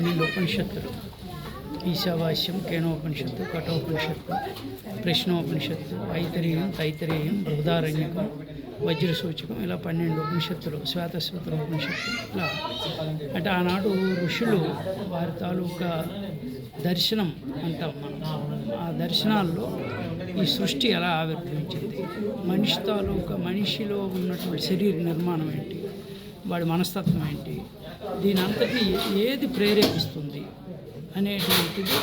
పన్నెండు ఉపనిషత్తులు ఈశావాస్యం కేనోపనిషత్తు కఠోపనిషత్తు ప్రశ్నోపనిషత్తు ఐతరేయం తైతరేయం బృహదారణ్యకం వజ్రసూచకం ఇలా పన్నెండు ఉపనిషత్తులు శ్వేతశ్వతుల ఉపనిషత్తు ఇలా. అంటే ఆనాడు ఋషులు వారి తాలూకా దర్శనం అంటాం మనం. ఆ దర్శనాల్లో ఈ సృష్టి ఎలా ఆవిర్భవించింది? మనిషి తాలూకా మనిషిలో ఉన్నటువంటి శరీర నిర్మాణం ఏంటి? వాడి మనస్తత్వం ఏంటి? దీని అంతటి ఏది ప్రేరేపిస్తుంది అనేటువంటిది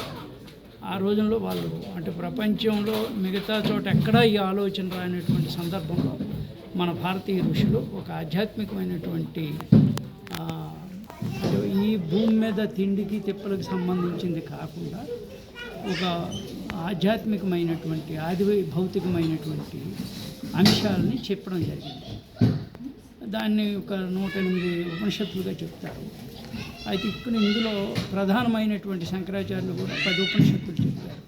ఆ రోజుల్లో వాళ్ళు అంటే ప్రపంచంలో మిగతా చోట ఎక్కడా ఈ ఆలోచన రానటువంటి సందర్భంలో మన భారతీయ ఋషులు ఒక ఆధ్యాత్మికమైనటువంటి ఈ భూమి మీద తిండికి తిప్పలకు సంబంధించింది కాకుండా ఒక ఆధ్యాత్మికమైనటువంటి ఆది భౌతికమైనటువంటి అంశాలని చెప్పడం జరిగింది. దాన్ని ఒక నూట ఎనిమిది ఉపనిషత్తులుగా చెప్తారు. అయితే ఇక్కడ ఇందులో ప్రధానమైనటువంటి శంకరాచార్యులు కూడా పది ఉపనిషత్తులు చెప్పారు.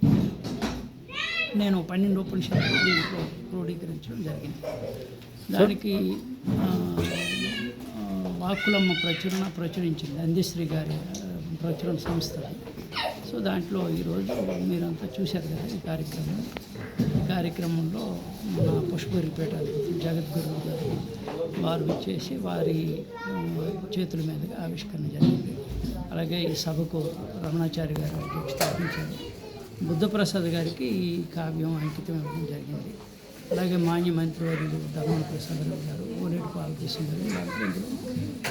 నేను పన్నెండు ఉపనిషత్తులు దీంట్లో క్రోడీకరించడం జరిగింది. దానికి వాక్కులమ్మ ప్రచురణ ప్రచురించింది అందిశ్రీ గారి ప్రచురణ సంస్థ. సో దాంట్లో ఈరోజు మీరంతా చూశారు కదా ఈ కార్యక్రమం. ఈ కార్యక్రమంలో మన పుష్పరిపేట జగద్గురు గారు వారు వచ్చేసి వారి చేతుల మీదుగా ఆవిష్కరణ జరిగింది. అలాగే ఈ సభకు రమణాచారి గారు అధ్యక్షత వహించారు. బుద్ధప్రసాద్ గారికి ఈ కావ్యం అంకితం ఇవ్వడం జరిగింది. అలాగే మాన్య మంత్రివర్యులు ధర్మ ప్రసాద్ గారు పాలకృష్ణ గారు వాళ్ళందరూ ఇందులో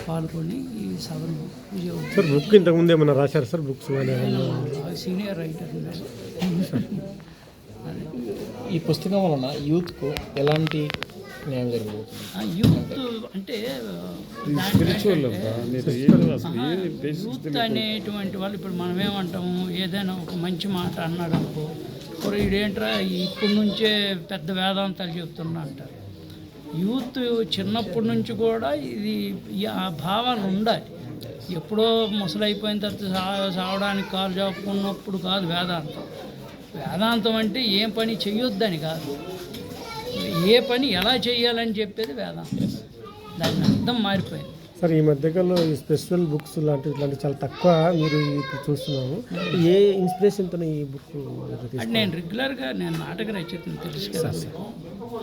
పాల్గొని ఈ సభను విజయవంతం సార్ బుక్ ఇంతకుముందు ఏమన్నా రాశారు సార్ బుక్స్ సీనియర్ రైటర్ ఈ పుస్తకం వలన యూత్కు ఎలాంటి న్యాయం జరగబోతుంది? ఆ యూత్ అంటే యూత్ అనేటువంటి వాళ్ళు ఇప్పుడు మనం ఏమంటాము ఏదైనా ఒక మంచి మాట అన్నాడు అనుకో "ఒరేయ్, ఈడేంట్రా ఇప్పటి నుంచే పెద్ద వేదాంతాలు చెప్తున్నా అంటారు. యూత్ చిన్నప్పటి నుంచి కూడా ఇది ఆ భావాలు ఉండాలి. ఎప్పుడో ముసలైపోయిన తర్వాత సా సావడానికి కాలు చాపుకున్నప్పుడు కాదు వేదాంతం. వేదాంతం అంటే ఏం పని చెయ్యొద్దని కాదు. ఏ పని ఎలా చేయాలని చెప్పేది వేదాంతం. దాని అర్థం మారిపోయింది. సార్ ఈ మధ్యకాలంలో ఈ స్పెషల్ బుక్స్ లాంటివి ఇట్లాంటివి చాలా తక్కువ మీరు ఇప్పుడు చూస్తున్నాము. ఏ ఇన్స్పిరేషన్తో ఈ బుక్ అంటే నేను రెగ్యులర్గా నేను నాటక రచయితను తెలుసు కదా.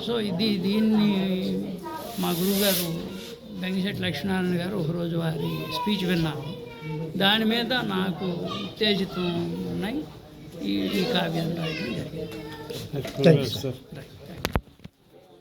సో ఇది దీన్ని మా గురువుగారు వెంకటేశ్వర లక్ష్మీనారాయణ గారు ఒకరోజు వారి స్పీచ్ విన్నాను దాని మీద నాకు ఉత్తేజితం ఉన్నాయి. ఈ ఈ కావ్యాన్ని రాయడం జరిగింది. Thank you sir